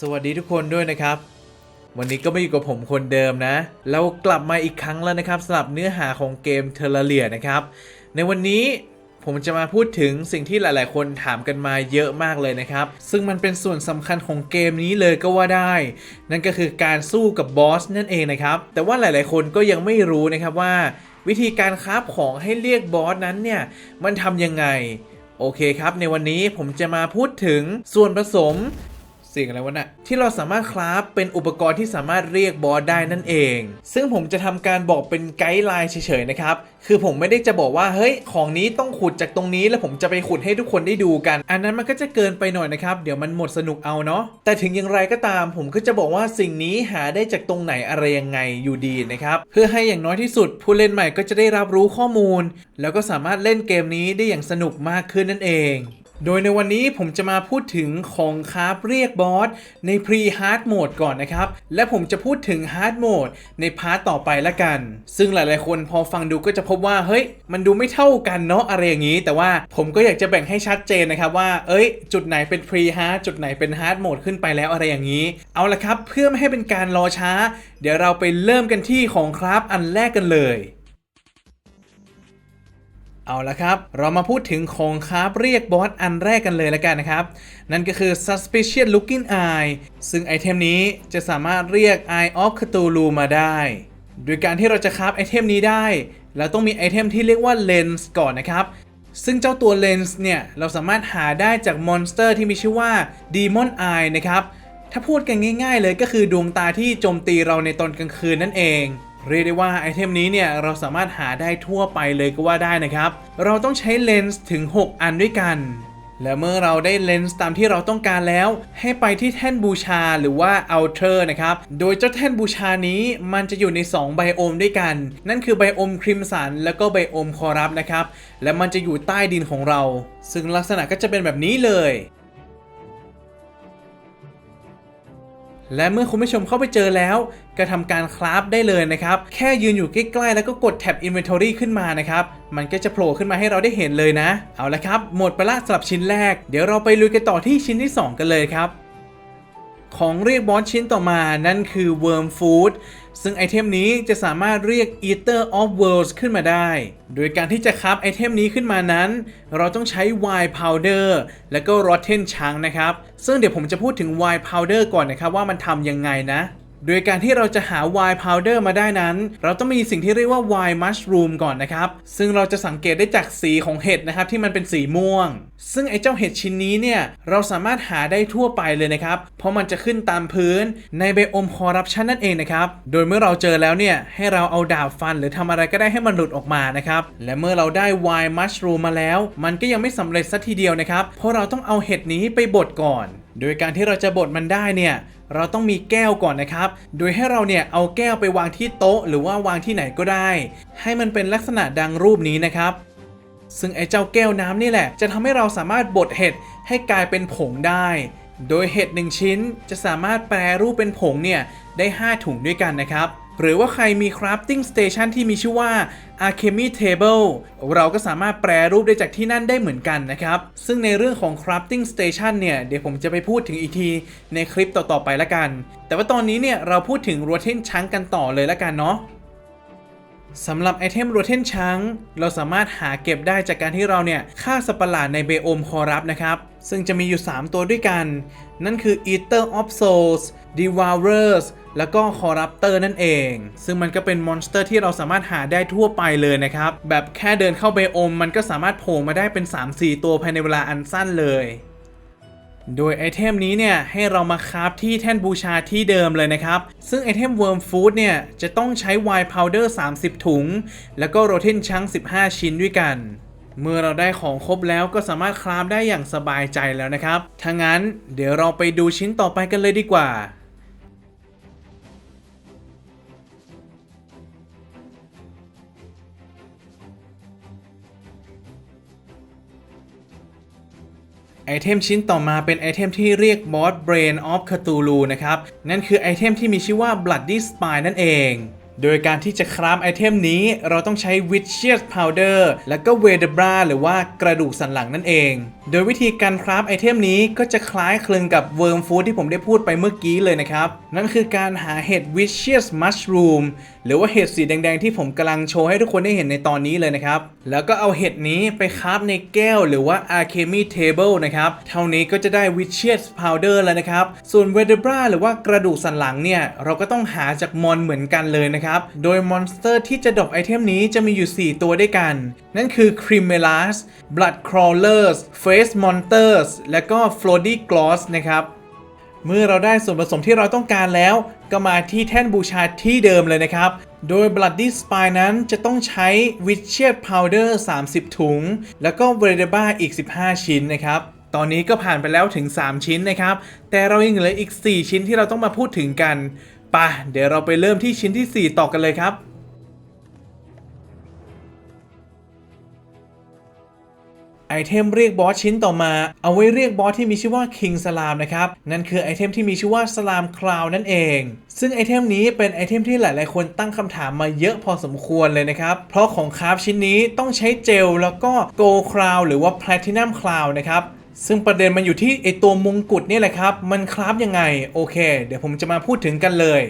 สวัสดีทุกคนด้วยนะครับ วันนี้ก็มาอยู่กับผมคนเดิมนะ เรากลับมาอีกครั้งแล้วนะครับสำหรับเนื้อหาของเกมเทเลเลียนะครับ ในวันนี้ผมจะมาพูดถึงสิ่งที่หลายๆ คนถามกันมาเยอะมากเลยนะครับ ซึ่งมันเป็นส่วนสำคัญของเกมนี้เลยก็ว่าได้ นั่นก็คือการสู้กับบอสนั่นเองนะครับ แต่ว่าหลายๆ คนก็ยังไม่รู้นะครับว่า วิธีการคราฟของให้เรียกบอสนั้นเนี่ยมันทำยังไง โอเคครับ ในวันนี้ผมจะมาพูดถึงส่วนผสม สิ่งอะไรวะน่ะที่เราสามารถคราฟเป็นอุปกรณ์ที่สามารถเรียกบอสได้นั่นเอง ซึ่งผมจะทำการบอกเป็นไกด์ไลน์เฉยๆนะครับ คือผมไม่ได้จะบอกว่าเฮ้ยของนี้ต้องขุดจากตรงนี้ แล้วผมจะไปขุดให้ทุกคนได้ดูกัน อันนั้นมันก็จะเกินไปหน่อยนะครับ เดี๋ยวมันหมดสนุกเอาเนาะแต่ถึงอย่างไรก็ตาม ผมก็จะบอกว่าสิ่งนี้หาได้จากตรงไหนอะไรยังไงอยู่ดีนะครับเพื่อให้อย่างน้อยที่สุด ผู้เล่นใหม่ก็จะได้รับรู้ข้อมูล แล้วก็สามารถเล่นเกมนี้ได้อย่างสนุกมากขึ้นนั่นเอง โดยในวันนี้ผมจะมาพูดถึงของคราฟเรียกบอสใน Pre Hard Mode ก่อนนะครับ และผมจะพูดถึง Hard Mode ในพาร์ตต่อไปละกัน ซึ่งหลายๆ คนพอฟังดูก็จะพบว่าเฮ้ย มันดูไม่เท่ากันเนาะอะไรอย่างนี้ แต่ว่าผมก็อยากจะแบ่งให้ชัดเจนนะครับว่า เอ้ย จุดไหนเป็น Pre Hard จุดไหนเป็น Hard Mode ขึ้นไปแล้วอะไรอย่างนี้ เอาละครับเพื่อไม่ให้เป็นการรอช้า เดี๋ยวเราไปเริ่มกันที่ของคราฟอันแรกกันเลย เอาละครับ เรามาพูดถึงของคาฟเรียกบอสอันแรกกันเลยละกันนะครับ นั่นก็คือ suspicious looking eye ซึ่งไอเทมนี้จะสามารถเรียก eye of Cthulhu มาได้ โดยการที่เราจะคาฟไอเทมนี้ได้ เราต้องมีไอเทมที่เรียกว่า lens ก่อนนะครับ ซึ่งเจ้าตัว lens เนี่ย เราสามารถหาได้จากมอนสเตอร์ที่มีชื่อว่า demon eye นะครับ ถ้าพูดกันง่าย ๆ เลยก็คือดวงตาที่โจมตีเราในตอนกลางคืนนั่นเอง เรียกได้ว่าไอเทมนี้เนี่ยเราสามารถหาได้ทั่วไปเลยก็ว่าได้นะครับ เราต้องใช้เลนส์ถึง 6 อันด้วยกัน และเมื่อเราได้เลนส์ตามที่เราต้องการแล้ว ให้ไปที่แท่นบูชาหรือว่า Altar นะครับ โดยเจ้าแท่นบูชานี้มันจะอยู่ใน 2 ไบโอมด้วยกัน นั่นคือไบโอมคริมสันแล้วก็ไบโอมคอรับนะครับ และมันจะอยู่ใต้ดินของเรา ซึ่งลักษณะก็จะเป็นแบบนี้เลย และเมื่อคุณผู้ชมเข้าไปเจอแล้วก็ทำการคราฟได้เลยนะครับ แค่ยืนอยู่ใกล้ๆ แล้วก็กดแท็บ Inventory ขึ้นมานะครับ มันก็จะโผล่ขึ้นมาให้เราได้เห็นเลยนะ เอาละครับ หมดไปละสำหรับชิ้นแรก เดี๋ยวเราไปลุยกันต่อที่ชิ้นที่ 2 กันเลยครับ ของเรียกบอสชิ้นต่อมานั่นคือเวิร์มฟู้ดซึ่งไอเทมนี้จะสามารถเรียก Eater of Worlds ขึ้นมาได้ โดยการที่จะคับไอเทมนี้ขึ้นมานั้น เราต้องใช้ Wine Powder และก็ Rotten Chunk นะครับ ซึ่งเดี๋ยวผมจะพูดถึง Wine Powder ก่อนนะครับว่ามันทำยังไงนะ โดยการที่เราจะหา Wine Powder มาได้นั้น เราต้องมีสิ่งที่เรียกว่า Wine Mushroom ก่อนนะครับ ซึ่งเราจะสังเกตได้จากสีของเห็ดนะครับที่มันเป็นสีม่วง ซึ่งไอ้เจ้าเห็ดชิ้นนี้เนี่ยเราสามารถหาได้ทั่วไปเลยนะครับ เพราะมันจะขึ้นตามพื้นในไบโอมคอร์รัปชันนั่นเองนะครับ โดยเมื่อเราเจอแล้วเนี่ยให้เราเอาดาบฟันหรือทำอะไรก็ได้ให้มันหลุดออกมานะครับ และเมื่อเราได้ Wine Mushroom มาแล้ว มันก็ยังไม่สำเร็จสัทีเดียวนะครับ เพราะเราต้องเอาเห็ดนี้ไปบดก่อน โดยการที่เราจะบดมันได้เนี่ยเราต้องมีแก้วก่อนนะครับ โดยให้เราเนี่ยเอาแก้วไปวางที่โต๊ะ หรือว่าวางที่ไหนก็ได้ ให้มันเป็นลักษณะดังรูปนี้นะครับ ซึ่งไอ้เจ้าแก้วน้ำนี่แหละ จะทำให้เราสามารถบดเห็ดให้กลายเป็นผงได้ โดยเห็ดหนึ่งชิ้นจะสามารถแปรรูปเป็นผงเนี่ยได้ 5 ถุงด้วยกันนะครับ หรือว่าใครมี crafting station ที่มีชื่อว่า alchemy table เราก็สามารถแปรรูปได้จากที่นั่นได้เหมือนกันนะครับ ซึ่งในเรื่องของ crafting station เนี่ย เดี๋ยวผมจะไปพูดถึงอีกทีในคลิปต่อๆไปละกัน แต่ว่าตอนนี้เนี่ยเราพูดถึง rotten c h u n กันต่อเลยละกันเนาะสำหรับไอเทมโรเทนชังเราสามารถหาเก็บได้จากการที่เราเนี่ยฆ่าสัตว์ปหลาดในเบโอมคอรับนะครับ ซึ่งจะมีอยู่ 3 ตัวด้วยกัน นั่นคือ Eater of Souls Devourers แล้วก็ Corruptor นั่นเอง ซึ่งมันก็เป็นมอนสเตอร์ที่เราสามารถหาได้ทั่วไปเลยนะครับ แบบแค่เดินเข้าเบโอม มันก็สามารถโผล่มาได้เป็น 3-4 ตัวภายในเวลาอันสั้นเลยโดยไอเทมนี้เนี่ยให้เรามาคราฟที่แท่นบูชาที่เดิมเลยนะครับ ซึ่งไอเทม Worm Food เนี่ยจะต้องใช้ Wine Powder 30 ถุง แล้วก็ Rotten Chunk 15 ชิ้นด้วยกัน เมื่อเราได้ของครบแล้วก็สามารถคราฟได้อย่างสบายใจแล้วนะครับถ้างั้นเดี๋ยวเราไปดูชิ้นต่อไปกันเลยดีกว่า ไอเทมชิ้นต่อมาเป็นไอเทมที่เรียก Boss Brain of Cthulhu นะครับ นั่นคือไอเทมที่มีชื่อว่า Bloody Spine นั่นเอง โดยการที่จะคราฟไอเทมนี้เราต้องใช้ Witches Powder และก็ v e d e b r a หรือว่ากระดูกสันหลังนั่นเอง โดยวิธีการคราฟไอเทมนี้ก็จะคล้ายคลึงกับ Worm Food ที่ผมได้พูดไปเมื่อกี้เลยนะครับ นั่นคือการหาเห็ด Witches Mushroom หรือว่าเห็ดสีแดงๆที่ผมกำลังโชว์ให้ทุกคนได้เห็นในตอนนี้เลยนะครับ แล้วก็เอาเห็ดนี้ไปคราฟในแก้วหรือว่า Alchemy Table นะครับ เท่านี้ก็จะได้ Witches Powder แล้วนะครับ ส่วน v e d e b r a หรือว่ากระดูกสันหลังเนี่ย เราก็ต้องหาจากมอนเหมือนกันเลยนะครับ โดยมอนสเตอร์ที่จะดรอปไอเทมนี้จะมีอยู่ 4 ตัวด้วยกัน นั่นคือ c r i m e l a s Blood Crawlers Face Monsters และก็ Floaty Gloss นะครับ เมื่อเราได้ส่วนผสมที่เราต้องการแล้ว ก็มาที่แท่นบูชาที่เดิมเลยนะครับ โดย Bloody Spine นั้นจะต้องใช้ Witched Powder 30 ถุง แล้วก็ v e r d e b a อีก 15 ชิ้นนะครับตอนนี้ก็ผ่านไปแล้วถึง 3 ชิ้นนะครับ แต่เรายังเหลืออีก 4 ชิ้นที่เราต้องมาพูดถึงกันปะเดี๋ยวเราไปเริ่มที่ชิ้นทีสี่4 ต่อกันเลยครับ ไอเทมเรียกบอสชิ้นต่อมา เอาไว้เรียกบอสที่มีชื่อว่า King Salam นะครับ นั่นคือไอเทมที่มีชื่อว่า Salam Crown นั่นเอง ซึ่งไอเทมนี้เป็นไอเทมที่หลายๆ คนตั้งคำถามมาเยอะพอสมควรเลยนะครับ เพราะของคราฟชิ้นนี้ต้องใช้เจลแล้วก็ Gold Crown หรือว่า Platinum Crown นะครับซึ่งประเด็นมันอยู่ที่ไอตัวมงกุฎนี่แหละครับ มันคราฟยังไง โอเค เดี๋ยวผมจะมาพูดถึงกันเลย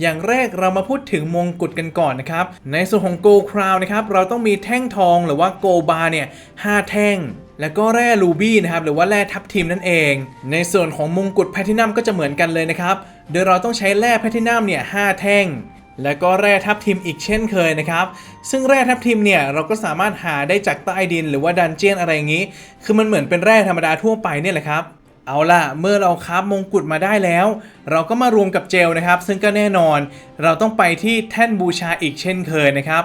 อย่างแรกเรามาพูดถึงมงกุฎกันก่อนนะครับ ในส่วนของ Gold Crown นะครับเราต้องมีแท่งทองหรือว่า Gold Bar เนี่ย5แท่งแล้วก็แร่รูบี้นะครับหรือว่าแร่ทับทิมนั่นเอง ในส่วนของมงกุฎแพทินัมก็จะเหมือนกันเลยนะครับ โดยเราต้องใช้แร่แพทินัมเนี่ย5แท่ง แล้วก็แร่ทับทิมอีกเช่นเคยนะครับ ซึ่งแร่ทับทิมเนี่ยเราก็สามารถหาได้จากใต้ดินหรือว่าดันเจียนอะไรอย่างนี้ คือมันเหมือนเป็นแร่ธรรมดาทั่วไปเนี่ยแหละครับ เอาล่ะ เมื่อเราคราฟมงกุฎมาได้แล้ว เราก็มารวมกับเจลนะครับ ซึ่งก็แน่นอน เราต้องไปที่แท่นบูชาอีกเช่นเคยนะครับ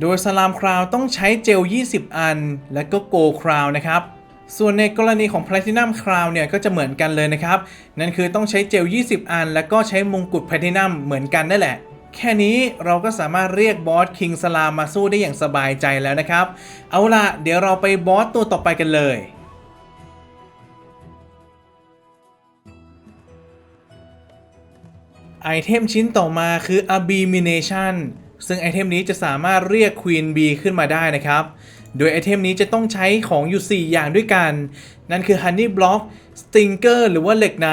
โดยสลามคราวต้องใช้เจล 20 อัน และก็โกคราวนะครับ ส่วนในกรณีของ Platinum Crown เนี่ยก็จะเหมือนกันเลยนะครับ นั่นคือต้องใช้เจล 20 อัน แล้วก็ใช้มงกุฎ Platinum เหมือนกันนั่นแหละแค่นี้เราก็สามารถเรียกบอสคิงสลามมาสู้ได้อย่างสบายใจแล้วนะครับ เอาล่ะ เดี๋ยวเราไปบอสตัวต่อไปกันเลย ไอเทมชิ้นต่อมาคือ Abomination ซึ่งไอเทมนี้จะสามารถเรียก Queen Bee ขึ้นมาได้นะครับ โดยไอเทมนี้จะต้องใช้ของอยู่ 4 อย่างด้วยกัน นั่นคือ Honey Block Stinger หรือว่าเหล็กใน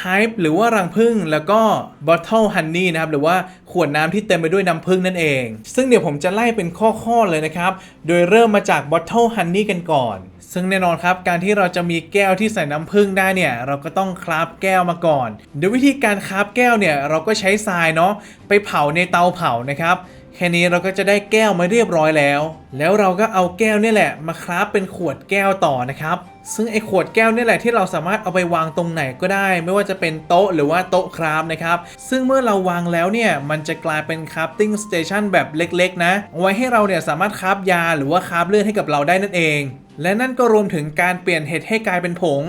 Hive หรือว่ารังผึ้งแล้วก็ Bottle Honey นะครับ หรือว่าขวดน้ำที่เต็มไปด้วยน้ำผึ้งนั่นเอง ซึ่งเดี๋ยวผมจะไล่เป็นข้อ ๆ เลยนะครับ โดยเริ่มมาจาก Bottle Honey กันก่อน ซึ่งแน่นอนครับ การที่เราจะมีแก้วที่ใส่น้ำผึ้งได้เนี่ย เราก็ต้องคราฟแก้วมาก่อน โดยวิธีการคราฟแก้วเนี่ยเราก็ใช้ทรายเนาะไปเผาในเตาเผานะครับ แค่นี้เราก็จะได้แก้วมาเรียบร้อยแล้ว แล้วเราก็เอาแก้วนี่แหละ มาคราฟเป็นขวดแก้วต่อนะครับ ซึ่งไอ้ขวดแก้วนี่แหละที่เราสามารถเอาไปวางตรงไหนก็ได้ ไม่ว่าจะเป็นโต๊ะหรือว่าโต๊ะคราฟนะครับ ซึ่งเมื่อเราวางแล้วเนี่ยมันจะกลายเป็นคราฟติ้งสเตชันแบบเล็กๆ นะไว้ให้เราเนี่ยสามารถคราฟยาหรือว่าคราฟเลือดให้กับเราได้นั่นเองและนั่นก็รวมถึงการเปลี่ยนเห็ดให้กลายเป็นผง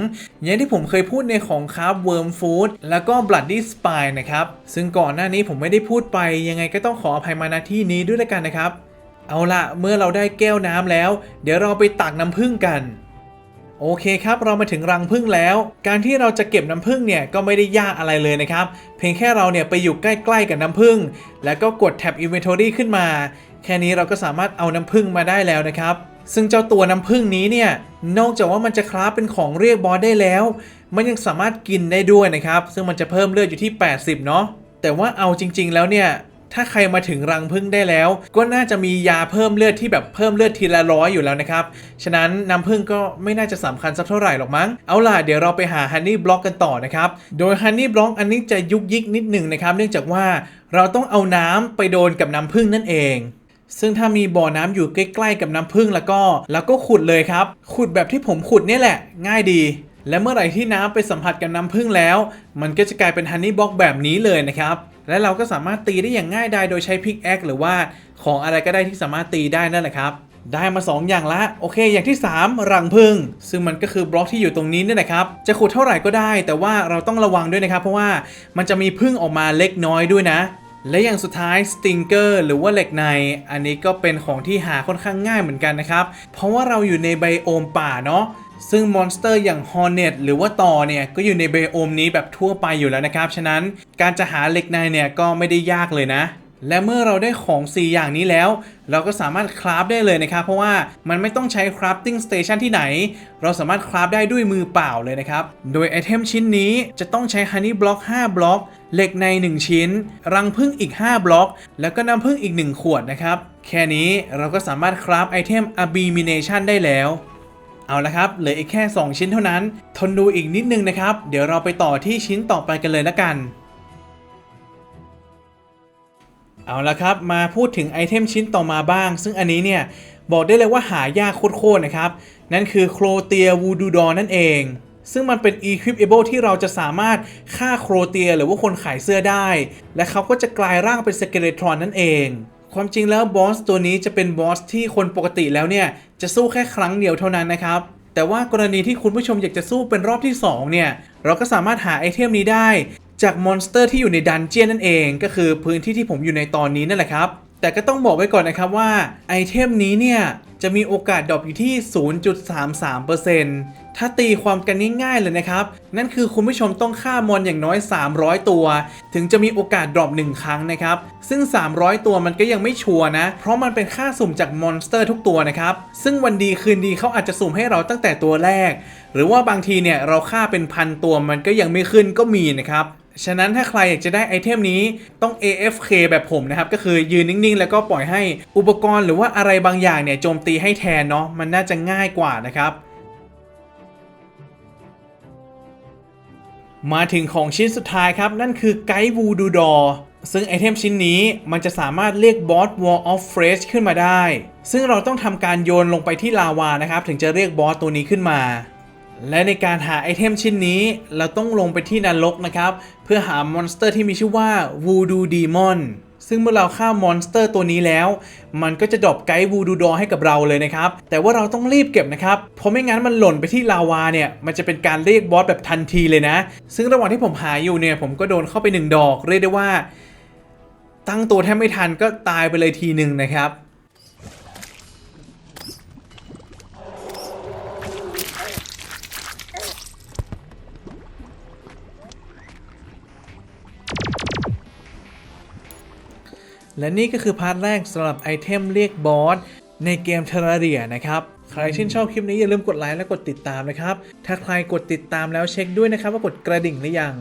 อย่างที่ผมเคยพูดในของคราฟเวิร์มฟู้ดแล้วก็ Bloody Spine นะครับ ซึ่งก่อนหน้านี้ผมไม่ได้พูดไป ยังไงก็ต้องขออภัยมาณที่นี้ด้วยกันนะครับ เอาละเมื่อเราได้แก้วน้ำแล้ว เดี๋ยวเราไปตักน้ำผึ้งกัน โอเคครับ เรามาถึงรังผึ้งแล้ว การที่เราจะเก็บน้ำผึ้งเนี่ยก็ไม่ได้ยากอะไรเลยนะครับ เพียงแค่เราเนี่ยไปอยู่ใกล้ๆกับน้ำผึ้งแล้วก็กดแท็บ Inventory ขึ้นมา แค่นี้เราก็สามารถเอาน้ำผึ้งมาได้แล้วนะครับ ซึ่งเจ้าตัวน้ำผึ้งนี้เนี่ยนอกจากว่ามันจะคราฟเป็นของเรียกบอสได้แล้ว มันยังสามารถกินได้ด้วยนะครับ ซึ่งมันจะเพิ่มเลือดอยู่ที่ 80 เนาะแต่ว่าเอาจริง ๆ แล้วเนี่ย ถ้าใครมาถึงรังผึ้งได้แล้ว ก็น่าจะมียาเพิ่มเลือดที่แบบเพิ่มเลือดทีละร้อยอยู่แล้วนะครับ ฉะนั้นน้ำผึ้งก็ไม่น่าจะสำคัญสักเท่าไหร่หรอกมั้ง เอาล่ะเดี๋ยวเราไปหาฮันนี่บล็อกกันต่อนะครับ โดยฮันนี่บล็อกอันนี้จะยุกยิกนิดหนึ่งนะครับ เนื่องจากว่าเราต้องเอาน้ำไปโดนกับน้ำผึ้งนั่นเองซึ่งถ้ามีบ่อน้ำอยู่ใกล้ๆกับน้ำผึ้งแล้วก็ แล้วก็ขุดเลยครับ ขุดแบบที่ผมขุดนี่แหละ ง่ายดี และเมื่อไหร่ที่น้ำไปสัมผัสกับน้ำผึ้งแล้ว มันก็จะกลายเป็นฮันนี่บล็อกแบบนี้เลยนะครับ และเราก็สามารถตีได้อย่างง่ายดายโดยใช้พิกแอคหรือว่าของอะไรก็ได้ที่สามารถตีได้นั่นแหละครับได้มา 2 อย่างละ โอเค อย่างที่ 3 รังผึ้งซึ่งมันก็คือบล็อกที่อยู่ตรงนี้นี่แหละครับ จะขุดเท่าไหร่ก็ได้ แต่ว่าเราต้องระวังด้วยนะครับ เพราะว่ามันจะมีผึ้งออกมาเล็กน้อยด้วยนะ และอย่างสุดท้ายสติงเกอร์หรือว่าเหล็กใน อันนี้ก็เป็นของที่หาค่อนข้างง่ายเหมือนกันนะครับ เพราะว่าเราอยู่ในไบโอมป่าเนาะ ซึ่งมอนสเตอร์อย่างฮอร์เน็ตหรือว่าต่อเนี่ย ก็อยู่ในไบโอมนี้แบบทั่วไปอยู่แล้วนะครับ ฉะนั้นการจะหาเหล็กในเนี่ยก็ไม่ได้ยากเลยนะ และเมื่อเราได้ของ 4 อย่างนี้แล้ว เราก็สามารถคราฟได้เลยนะครับ เพราะว่ามันไม่ต้องใช้ crafting station ที่ไหน เราสามารถคราฟได้ด้วยมือเปล่าเลยนะครับ โดยไอเทมชิ้นนี้จะต้องใช้ honey block 5บล็อกเหล็กใน 1 ชิ้น รังผึ้งอีก 5 บล็อก แล้วก็น้ำผึ้งอีก 1 ขวดนะครับ แค่นี้เราก็สามารถคราฟไอเทม abomination ได้แล้ว เอาละครับเหลืออีกแค่ 2 ชิ้นเท่านั้น ทนดูอีกนิดนึงนะครับ เดี๋ยวเราไปต่อที่ชิ้นต่อไปกันเลยละกัน เอาละครับมาพูดถึงไอเทมชิ้นต่อมาบ้าง ซึ่งอันนี้เนี่ยบอกได้เลยว่าหายากโคตรๆนะครับ นั่นคือโครเตียวูดูดอนั่นเอง ซึ่งมันเป็น equipable ที่เราจะสามารถฆ่าโครเตียหรือว่าคนขายเสื้อได้ และเขาก็จะกลายร่างเป็นสเกเลทรอนนั่นเอง ความจริงแล้วบอสตัวนี้จะเป็นบอสที่คนปกติแล้วเนี่ย จะสู้แค่ครั้งเดียวเท่านั้นนะครับ แต่ว่ากรณีที่คุณผู้ชมอยากจะสู้เป็นรอบที่ 2 เนี่ย เราก็สามารถหาไอเทมนี้ได้จากมอนสเตอร์ที่อยู่ในดันเจียนนั่นเอง ก็คือพื้นที่ที่ผมอยู่ในตอนนี้นั่นแหละครับ แต่ก็ต้องบอกไว้ก่อนนะครับว่าไอเทมนี้เนี่ย จะมีโอกาสดรอปอยู่ที่ 0.33%ถ้าตีความกันง่ายๆเลยนะครับ นั่นคือคุณผู้ชมต้องฆ่ามอนอย่างน้อย 300 ตัว ถึงจะมีโอกาสดรอป1ครั้งนะครับ ซึ่ง 300 ตัวมันก็ยังไม่ชัวร์นะ เพราะมันเป็นค่าสุ่มจากมอนสเตอร์ทุกตัวนะครับ ซึ่งวันดีคืนดีเขาอาจจะสุ่มให้เราตั้งแต่ตัวแรก หรือว่าบางทีเนี่ยเราฆ่าเป็นพันตัวมันก็ยังไม่ขึ้นก็มีนะครับ ฉะนั้นถ้าใครอยากจะได้ไอเทมนี้ต้อง AFK แบบผมนะครับ ก็คือยืนนิ่งๆ แล้วก็ปล่อยให้อุปกรณ์หรือว่าอะไรบางอย่างเนี่ยโจมตีให้แทนเนาะมันน่าจะง่ายกว่านะครับ มาถึงของชิ้นสุดท้ายครับ นั่นคือไกด์วูดูดอซึ่งไอเทมชิ้นนี้มันจะสามารถเรียกบอส Wall of Fresh ขึ้นมาได้ ซึ่งเราต้องทำการโยนลงไปที่ลาวานะครับ ถึงจะเรียกบอสตัวนี้ขึ้นมา และในการหาไอเทมชิ้นนี้ เราต้องลงไปที่นรกนะครับ เพื่อหามอนสเตอร์ที่มีชื่อว่า Voodoo Demon ซึ่งเมื่อเราฆ่ามอนสเตอร์ตัวนี้แล้ว มันก็จะดรอปไกด์วูดูดอให้กับเราเลยนะครับ แต่ว่าเราต้องรีบเก็บนะครับ เพราะไม่งั้นมันหล่นไปที่ลาวาเนี่ย มันจะเป็นการเรียกบอสแบบทันทีเลยนะ ซึ่งระหว่างที่ผมหาอยู่เนี่ย ผมก็โดนเข้าไปหนึ่งดอก เรียกได้ว่า ตั้งตัวแทบไม่ทันก็ตายไปเลยทีหนึ่งนะครับ และนี่ก็คือพาร์ทแรกสำหรับไอเทมเรียกบอสในเกม Terraria นะครับใครชื่นชอบคลิปนี้อย่าลืมกดไลค์และกดติดตามนะครับ ถ้าใครกดติดตามแล้วเช็คด้วยนะครับ ว่ากดกระดิ่งหรือยัง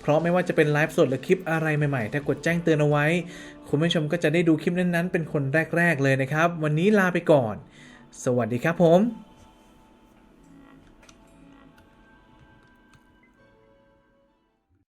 เพราะไม่ว่าจะเป็นไลฟ์สดหรือคลิปอะไรใหม่ๆ ถ้ากดแจ้งเตือนเอาไว้ คุณผู้ชมก็จะได้ดูคลิปนั้นๆ เป็นคนแรก ๆ เลยนะครับ วันนี้ลาไปก่อน สวัสดีครับผม